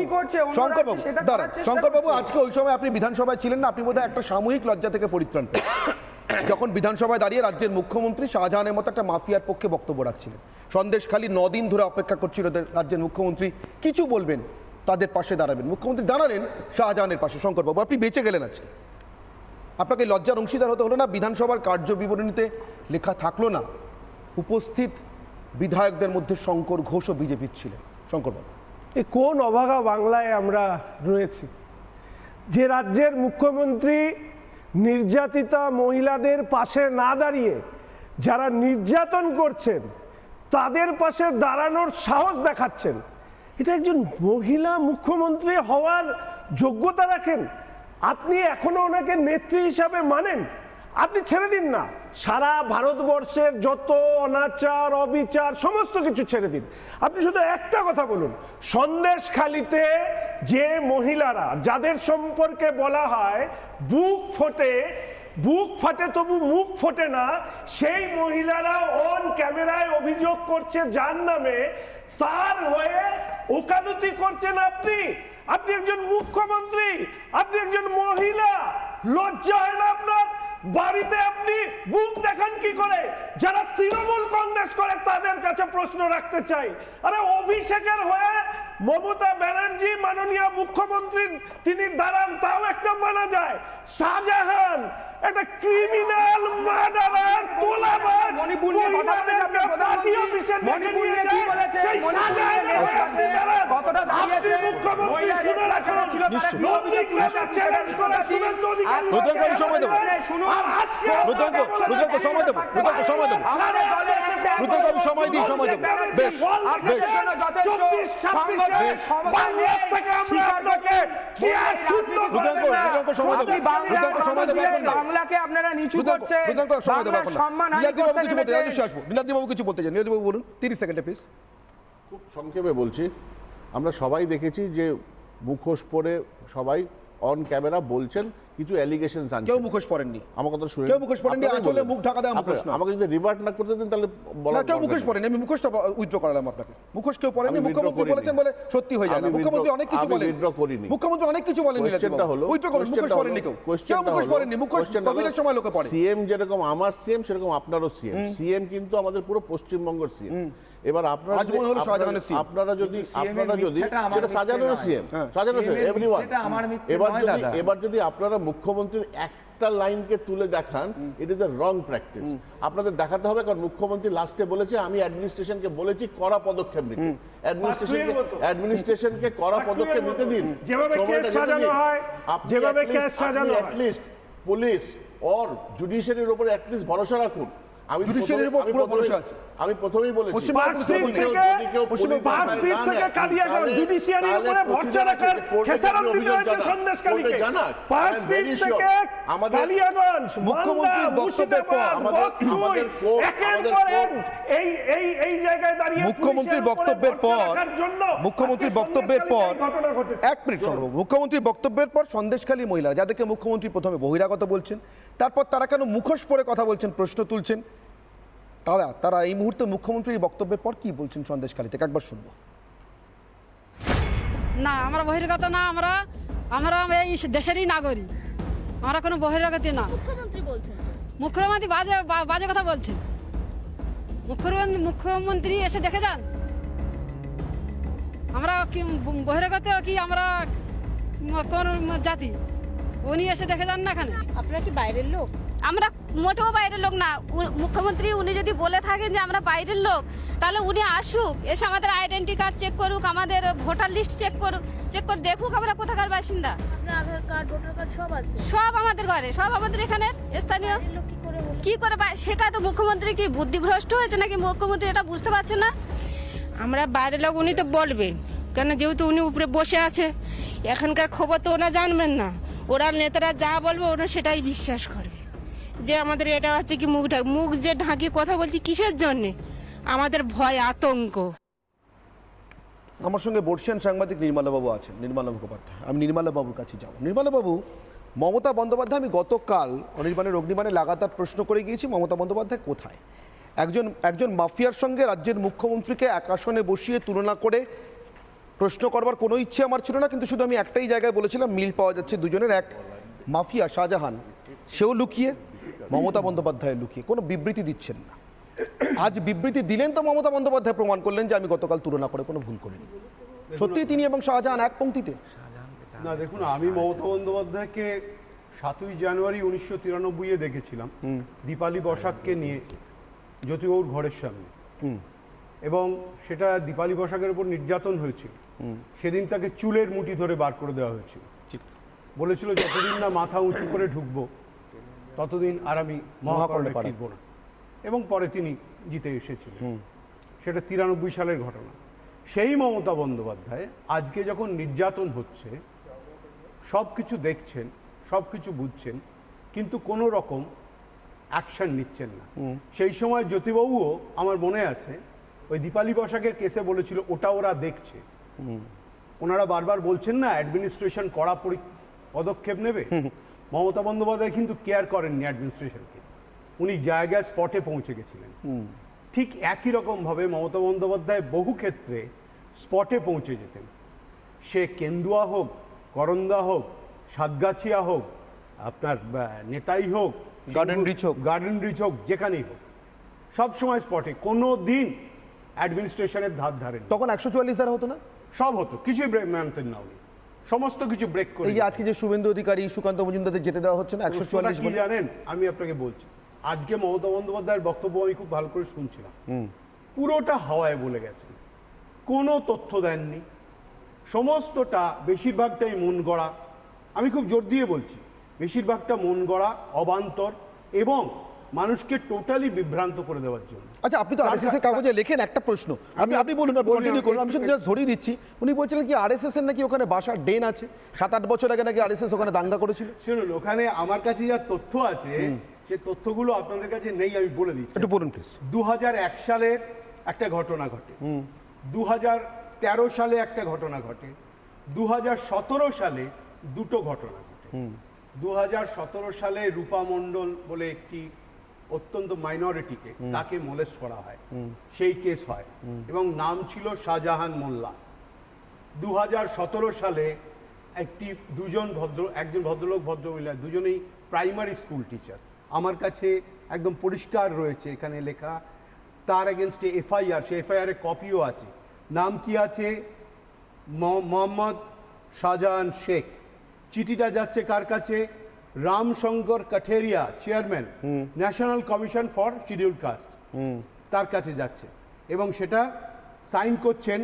কি করছে? অন্য শঙ্করবাবু রাজ্যে সেটা দাঁড়ান। করার চেষ্টা শঙ্করবাবু করছে। আজকে ওই সময় আপনি বিধানসভায় ছিলেন না আপনি বোধহয় একটা সাময়িক লজ্জা থেকে পরিত্রাণ যখন বিধানসভায় দাঁড়িয়ে রাজ্যের মুখ্যমন্ত্রী শাহজাহানের মতো একটা মাফিয়ার পক্ষে বক্তব্য রাখছিলেন। সন্দেশ খালি দিন ধরে অপেক্ষা করছিল রাজ্যের মুখ্যমন্ত্রী। কিছু বলবেন তাদের পাশে দাঁড়াবেন। মুখ্যমন্ত্রী দাঁড়ালেন শাহজাহানের পাশে শঙ্করবাবু। আপনি বেঁচে গেলেন আজকে। আপনাকে লজ্জার অংশীদার হতে হলো না বিধানসভার কার্য বিবরণীতে লেখা থাকল না। উপস্থিত বিধায়কদের মধ্যে শঙ্কর ঘোষও বিজেপির ছিলেন। শঙ্করবাবু। এ কোন অভাগা বাংলায় আমরা রয়েছি? যে রাজ্যের মুখ্যমন্ত্রী নির্যাতিতা মহিলাদের পাশে না দাঁড়িয়ে যারা নির্যাতন করছেন, তাদের পাশে দাঁড়ানোর সাহস দেখাচ্ছেন। এটা একজন মহিলা মুখ্যমন্ত্রী হওয়ার যোগ্যতা রাখেন। আপনি এখনও ওনাকে নেত্রী হিসাবে মানেন। আপনি ছেড়ে দিন না। সারা ভারতবর্ষের যত অনাচার, অবিচার, সমস্ত কিছু ছেড়ে দিন। আপনি শুধু একটা কথা বলুন সন্দেশখালিতে যে মহিলারা, যাদের সম্পর্কে বলা হয়, বুক ফোটে, বুক ফাটে তবু মুখ ফোটে না, সেই মহিলারা অন ক্যামেরায় অভিযোগ করছে যার নামে, তার হয়ে ওকালতি করছেন আপনি। আপনি একজন মুখ্যমন্ত্রী, আপনি একজন মহিলা, লজ্জা হয় না আপনার? বাড়িতে আপনি মুখ দেখেন কি করে? যারা তৃণমূল কংগ্রেস করে, তাদের কাছে প্রশ্ন রাখতে চাই। আরে অভিষেকের হয়ে মমতা ব্যানার্জি মাননীয় মুখ্যমন্ত্রী তিনি দাঁড়ান তাও একটা মানা যায় শাহজাহান একটা ক্রিমিনাল মার্ডারার তোলাবাজ মণিপুর নিয়ে কথা বলেছে পার্টি অফিসে মণিপুর নিয়ে নিয়ে কি বলেছে? সেই শাহজাহানের হয়ে আপনি দাঁড়ান। কতটা দাঁড়িয়েছে? মুখ্যমন্ত্রী শুনে রাখুন। ছিল তারা নিশ্চয়ই। কি অভিযোগ নন্দীগ্রামে করেছে? চ্যালেঞ্জ করে শুভেন্দু অধিকারী আর সময় দেবো। শুনুন। আর আজকে রুদ্রাঙ্ক, আপনাকে সময় দেবো, সময় দেবো। আমাদের দলের একটা সময় দিই, সময় দেবো। বেশ, বেশ। যথেষ্ট বাংলার বাংলাকে আপনারা নিচু করছেন। সম্মান কিছু বলতে চান বলুন তিরিশ সেকেন্ডে প্লিজ খুব সংক্ষেপে বলছি আমরা সবাই দেখেছি যে মুখোশ পরে সবাই অন ক্যামেরা বলছেন কিছু অ্যালিগেশন কেউ মুখোশ পড়েননি। আমার কথা শুনে কেউ মুখোশ পড়েননি, আঁচলে মুখ ঢাকা দেওয়া মুখোশ না। আমাকে যদি রিভার্ট না করতে দেন তাহলে না বলার কেউ মুখোশ পড়েনি আমি মুখোশটা উইথড্র করালাম আপনাকে। মুখোশ কেউ পড়েনি মুখ্যমন্ত্রী বলেছেন বলে সত্যি হয়ে যায় মুখ্যমন্ত্রী অনেক কিছু বলেন withdraw করিনি। মুখ্যমন্ত্রী অনেক কিছু বলেন কোশ্চেনটা হলো উইথড্র করুন মুখোশ কোশ্চেনটা পড়েনি কেউ। কেউ মুখোশ মুখোশ কোভিডের সময় লোকে পড়ে। সিএম যেরকম আমার সিএম সেরকম আপনারও সিএম সিএম কিন্তু আমাদের পুরো পশ্চিমবঙ্গের সিএম এবার আপনারা আপনারা- যদি আপনারা যদি সেটা সাজানোর সিএম হ্যাঁ। সাজানো এভরিওয়ান এবার যদি এবার যদি আপনারা মুখ্যমন্ত্রীর একটা লাইনকে তুলে দেখান it is a wrong practice আপনাদের দেখাতে হবে কারণ মুখ্যমন্ত্রী লাস্টে বলেছে আমি অ্যাডমিনিস্ট্রেশনকে বলেছি কড়া পদক্ষেপ নিতে। অ্যাডমিনিস্ট্রেশনকে অ্যাডমিনিস্ট্রেশনকে কড়া পদক্ষেপ নিতে দিন। যেভাবে কেস সাজানো হয়, আপনি যেভাবে কেস সাজানো হয়। পুলিশ অর জুডিশিয়ারির উপরে অ্যাটলিস্ট ভরসা রাখুন। আমি জুডিশিয়ারির প্রথমে- উপর পুরো ভরসা আছে। আমি প্রথমেই বলেছি। থেকে- থেকে কালিয়াগঞ্জ জুডিশিয়ারির উপরে ভরসা রাখার খেসারত দিতে হয়েছে থেকে আমাদের- কালিয়াগঞ্জ, মুখ্যমন্ত্রীর বক্তব্যের পর আমাদের- আমাদের এই এই এই জায়গায় দাঁড়িয়ে মুখ্যমন্ত্রীর বক্তব্যের পর মুখ্যমন্ত্রীর বক্তব্যের পর। এক মিনিট মুখ্যমন্ত্রীর বক্তব্যের পর সন্দেশখালী মহিলা যাদেরকে মুখ্যমন্ত্রী প্রথমে বহিরাগত বলছেন তারপর তারা কেন মুখোশ পরে কথা বলছেন প্রশ্ন তুলছেন তারা তারা এই মুহূর্তে মুখ্যমন্ত্রীর বক্তব্যের পর কি বলছেন সন্দেশখালী থেকে? একবার শুনব। না আমরা বহির্গত না আমরা আমরা এই দেশেরই নাগরিক। আমরা কোনো বহিরাগতি না। মুখ্যমন্ত্রী বলছেন। মুখ্যমন্ত্রী বাজে বাজে কথা বলছেন। মুখ্যমন্ত্রী মুখ্যমন্ত্রী এসে দেখে যান। আমরা কি বহিরাগত কি আমরা কোন জাতি? উনি এসে দেখে যান না এখানে। আপনারা কি বাইরের লোক? আমরা মোটেও বাইরের লোক না। মুখ্যমন্ত্রী উনি যদি বলে থাকেন যে আমরা বাইরের লোক তাহলে উনি আসুক এসে আমাদের আইডেন্টি কার্ড চেক করুক আমাদের ভোটার লিস্ট চেক করুক চেক করে দেখুক আমরা কোথাকার বাসিন্দা। আধার কার্ড ভোটার কার্ড সব আছে? সব আমাদের ঘরে সব আমাদের এখানে স্থানীয়। কি করে করে সেটা তো মুখ্যমন্ত্রী কি বুদ্ধিভ্রষ্ট হয়েছে নাকি মুখ্যমন্ত্রী এটা বুঝতে পারছে না? আমরা বাইরের লোক উনি তো বলবেন কেন যেহেতু উনি উপরে বসে আছে এখানকার খবর তো ওরা জানবেন না। ওরা নেতারা যা বলবে ওরা সেটাই বিশ্বাস করবে যে আমাদের এটা হচ্ছে কি মুখ ঢাক মুখ যে ঢাকিয়ে কথা বলছি কিসের জন্যে? আমাদের ভয়, আতঙ্ক। আমার সঙ্গে বর্ষিয়ান সাংবাদিক নির্মলাবাবু আছেন, নির্মলা মুখোপাধ্যায়। আমি নির্মলাবাবুর কাছে যাব। নির্মলাবাবু, মমতা বন্দ্যোপাধ্যায়, আমি গতকাল অনির্বাণের অগ্নিবাণে লাগাতার প্রশ্ন করে গিয়েছি, মমতা বন্দ্যোপাধ্যায় কোথায়? একজন একজন মাফিয়ার সঙ্গে রাজ্যের মুখ্যমন্ত্রীকে এক আসনে বসিয়ে তুলনা করে প্রশ্ন করবার কোনো ইচ্ছে আমার ছিল না, কিন্তু শুধু আমি একটাই জায়গায় বলেছিলাম, মিল পাওয়া যাচ্ছে দুজনের, এক মাফিয়া শাহজাহান। সেও লুকিয়ে মমতা বন্দ্যোপাধ্যায় লুকিয়ে কোনো বিবৃতি দিচ্ছেন না। আজ বিবৃতি দিলেন তো মমতা বন্দ্যোপাধ্যায় প্রমাণ করলেন যে আমি গতকাল তুলনা করে কোনো ভুল করিনি। সত্যি তিনি এবং শাহজাহান এক পংক্তিতে না দেখুন আমি মমতা বন্দ্যোপাধ্যায়কে সাতই জানুয়ারি উনিশশো তিরানব্বইয়ে দেখেছিলাম। দীপালি বসাককে নিয়ে জ্যোতিবাবুর ঘরের সামনে। এবং সেটা দীপালি বসাকের উপর নির্যাতন হয়েছিল। সেদিন তাকে চুলের মুঠি ধরে বার করে দেওয়া হয়েছিল। বলেছিল যতদিন না মাথা উঁচু করে ঢুকবো ততদিন আর আমি মহাকরণে। ফিরবো না। এবং পরে তিনি জিতে এসেছিলেন। সেটা তিরানব্বই সালের ঘটনা। সেই মমতা বন্দ্যোপাধ্যায় আজকে যখন নির্যাতন হচ্ছে সব কিছু দেখছেন সব কিছু বুঝছেন কিন্তু কোনো রকম অ্যাকশন নিচ্ছেন না। সেই সময় জ্যোতিবাবুও আমার মনে আছে ওই দীপালি বসাকের কেসে বলেছিল ওটা ওরা দেখছে। ওনারা বারবার বলছেন না অ্যাডমিনিস্ট্রেশন কড়া পরি- পদক্ষেপ নেবে? মমতা বন্দ্যোপাধ্যায় কিন্তু কেয়ার করেননি অ্যাডমিনিস্ট্রেশনকে উনি জায়গায় স্পটে পৌঁছে গেছিলেন। ঠিক একই রকমভাবে মমতা বন্দ্যোপাধ্যায় বহু ক্ষেত্রে স্পটে পৌঁছে যেতেন। সে কেন্দুয়া হোক করন্দা হোক সাতগাছিয়া হোক আপনার নেতাই হোক গার্ডেন রিচ হোক। গার্ডেন রিচ হোক যেখানেই হোক সবসময় স্পটে কোনো দিন অ্যাডমিনিস্ট্রেশনের ধার ধারেন তখন একশো চুয়াল্লিশ দ্বারা হতো না? সব হতো কিছুই মানতেন না উনি। সমস্ত কিছু ব্রেক করে এই যে আজকে যে শুভেন্দু অধিকারী সুকান্ত মজুমদারদের যেতে দেওয়া হচ্ছে না একশো চুয়াল্লিশ জানেন? আমি আপনাকে বলছি আজকে মমতা বন্দ্যোপাধ্যায়ের বক্তব্য আমি খুব ভালো করে শুনছিলাম। পুরোটা হাওয়ায় বলে গেছেন কোনো তথ্য দেননি। সমস্তটা বেশিরভাগটাই মন গড়া। আমি খুব জোর দিয়ে বলছি বেশিরভাগটা মন গড়া অবান্তর এবং মানুষকে টোটালি বিভ্রান্ত করে দেওয়ার জন্য। আচ্ছা আপনি তো আরএসএস এর কাগজে লেখেন একটা প্রশ্ন। আমি আপনি বলুন আপনি কন্টিনিউ করুন। আমি শুধু জাস্ট ধরিয়ে দিচ্ছি। উনি বলছিলেন কি আরএসএস এর নাকি ওখানে বাসার ডেন আছে? সাত আট বছর আগে নাকি আরএসএস ওখানে দাঙ্গা করেছিল? শুনুন ওখানে আমার কাছে যা তথ্য আছে সে তথ্যগুলো আপনাদের কাছে নেই আমি বলে দিচ্ছি। একটু বলুন প্লিজ দু সালের একটা ঘটনা ঘটে। দু হাজার তেরো সালে একটা ঘটনা ঘটে। দু হাজার সতেরো সালে দুটো ঘটনা ঘটে। দু হাজার সতেরো সালে রূপা মণ্ডল বলে একটি অত্যন্ত মাইনরিটিকে তাকে মোলেস্ট করা হয়। সেই কেস হয়। এবং নাম ছিল শাহজাহান মোল্লা। দুহাজার সতেরো সালে একটি দুজন ভদ্র একজন ভদ্রলোক ভদ্রমহিলা দুজনেই প্রাইমারি স্কুল টিচার আমার কাছে একদম পরিষ্কার রয়েছে এখানে লেখা। তার এগেনস্টে এফআইআর সে এফআইআর কপিও আছে। নাম কি আছে? মোহাম্মদ শাহজাহান শেখ। চিঠিটা যাচ্ছে কার কাছে? Ramshankar Katheria chairman National Commission for Scheduled Caste তার কাছে যাচ্ছে এবং সেটা সাইন করছেন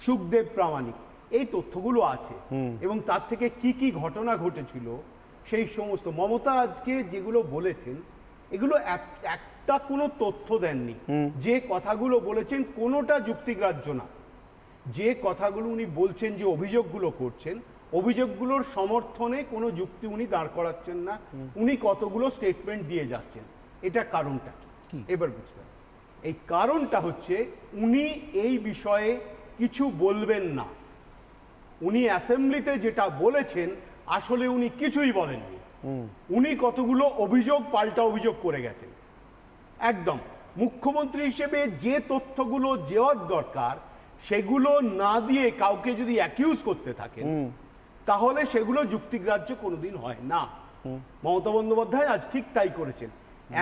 সুখদেব প্রামাণিক। এই তথ্যগুলো আছে এবং তার থেকে কি কি ঘটনা ঘটেছিল সেই সমস্ত মমতা আজকে যেগুলো বলেছেন এগুলো একটা কোনো তথ্য দেননি। যে কথাগুলো বলেছেন কোনোটা যুক্তিগ্রাহ্য না। যে কথাগুলো উনি বলছেন যে অভিযোগগুলো করছেন অভিযোগগুলোর সমর্থনে কোনো যুক্তি উনি দাঁড় করাচ্ছেন না। উনি কতগুলো স্টেটমেন্ট দিয়ে যাচ্ছেন এটা কারণটা কি? এবার বুঝতে হবে। এই কারণটা হচ্ছে উনি এই বিষয়ে কিছু বলবেন না। উনি অ্যাসেম্বলিতে যেটা বলেছেন আসলে উনি কিছুই বলেননি। উনি কতগুলো অভিযোগ পাল্টা অভিযোগ করে গেছেন। একদম। মুখ্যমন্ত্রী হিসেবে যে তথ্যগুলো দেওয়ার দরকার সেগুলো না দিয়ে কাউকে যদি অ্যাকিউজ করতে থাকেন তাহলে সেগুলো যুক্তিগ্রাহ্য কোনোদিন হয় না। মমতা বন্দ্যোপাধ্যায় আজ ঠিক তাই করেছেন।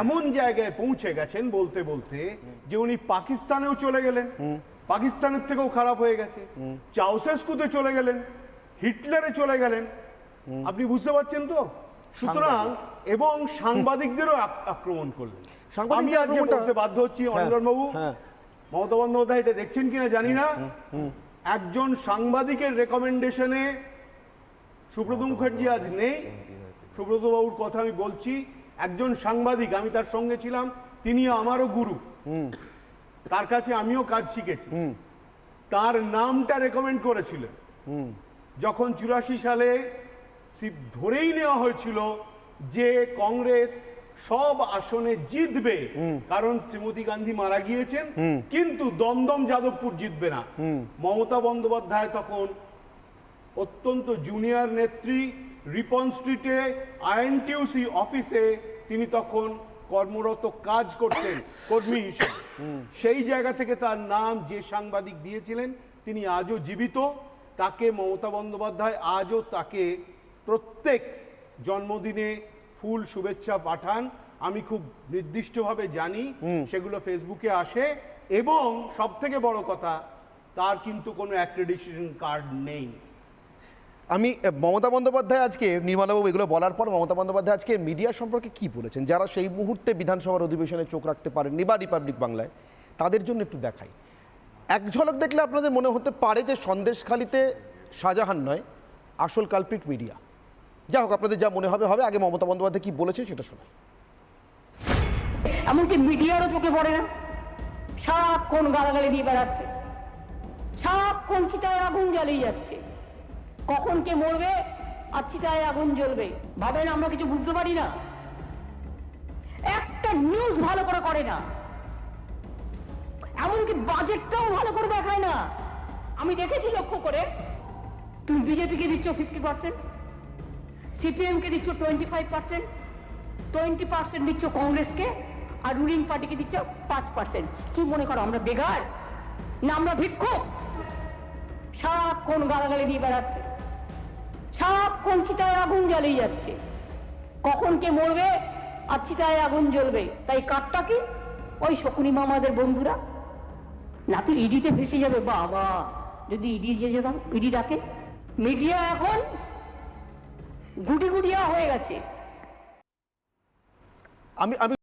এমন জায়গায় পৌঁছে গেছেন বলতে বলতে যে উনি পাকিস্তানেও চলে গেলেন। পাকিস্তানের থেকেও খারাপ হয়ে গেছে। চাউসেস্কুতে চলে গেলেন। হিটলারে চলে গেলেন। আপনি বুঝতে পারছেন তো? সুতরাং এবং সাংবাদিকদেরও আক্রমণ করলেন। আমি আজকে বলতে বাধ্য হচ্ছি হ্যাঁ, বাবু হ্যাঁ। মমতা বন্দ্যোপাধ্যায় এটা দেখছেন কিনা জানি না। একজন সাংবাদিকের রেকমেন্ডেশনে সুব্রত মুখার্জি আজ নেই। সুব্রত বাবুর কথা আমি বলছি। একজন সাংবাদিক আমি তার সঙ্গে ছিলাম। তিনি আমারও গুরু। তার কাছে আমিও কাজ শিখেছি। তার নামটা রেকমেন্ড করেছিলেন। যখন চুরাশি সালে ধরেই নেওয়া হয়েছিল যে কংগ্রেস সব আসনে জিতবে কারণ শ্রীমতী গান্ধী মারা গিয়েছেন কিন্তু দমদম যাদবপুর জিতবে না। মমতা বন্দ্যোপাধ্যায় তখন অত্যন্ত জুনিয়র নেত্রী রিপন স্ট্রিটে আইএনটিউসি অফিসে তিনি তখন কর্মরত কাজ করতেন কর্মী হিসেবে। সেই জায়গা থেকে তার নাম যে সাংবাদিক দিয়েছিলেন তিনি আজও জীবিত। তাকে মমতা বন্দ্যোপাধ্যায় আজও তাকে প্রত্যেক জন্মদিনে ফুল শুভেচ্ছা পাঠান। আমি খুব নির্দিষ্টভাবে জানি সেগুলো ফেসবুকে আসে এবং সব থেকে বড় কথা তার কিন্তু কোনো অ্যাক্রেডিটেশন কার্ড নেই। আমি মমতা বন্দ্যোপাধ্যায় আজকে নির্মলাবাবু, এগুলো বলার পর মমতা বন্দ্যোপাধ্যায় আজকে মিডিয়া সম্পর্কে কি বলেছেন? যারা সেই মুহূর্তে বিধানসভার অধিবেশনে চোখ রাখতে পারেননি বা রিপাবলিক বাংলায়, তাদের জন্য একটু দেখাই। এক ঝলক দেখলে আপনাদের মনে হতে পারে যে সন্দেশখালিতে শাহজাহান নয়, আসল কালপ্রিট মিডিয়া। যা হোক, আপনাদের যা মনে হবে হবে। আগে মমতা বন্দ্যোপাধ্যায় কি বলেছেন সেটা শোনাই। এমনকি মিডিয়ারও চোখে পড়ে না। সারাক্ষণ গালাগালি দিয়ে বেড়াচ্ছে। সারাক্ষণ চিতায় আগুন জ্বালিয়ে যাচ্ছে। কখন কে মরবে, আর চিতায় আগুন জ্বলবে। ভাবেন আমরা কিছু বুঝতে পারি না? একটা নিউজ ভালো করে করে না। এমনকি বাজেটটাও ভালো করে দেখায় না। আমি দেখেছি লক্ষ্য করে, তুমি বিজেপিকে দিচ্ছ ফিফটি পার্সেন্ট সিপিএমকে দিচ্ছ twenty five percent twenty percent দিচ্ছ কংগ্রেসকে আর রুলিং পার্টিকে দিচ্ছ পাঁচ পার্সেন্ট কি মনে করো, আমরা বেগার না, আমরা ভিক্ষুক? সারাক্ষণ গালাগালি দিয়ে বেড়াচ্ছে। সারাক্ষণ চিতায় আগুন জ্বালিয়ে যাচ্ছে। কখন কে মরবে আর চিতায় আগুন জ্বলবে, তাই কাঠটা কি? ওই শকুনি মামাদের বন্ধুরা। নাতি ইডিতে ভেসে যাবে, বাবা, যদি ইডি যে যেতাম, ইডি ডাকে। মিডিয়া এখন গুটি গুটিয়া হয়ে গেছে। আমি আমি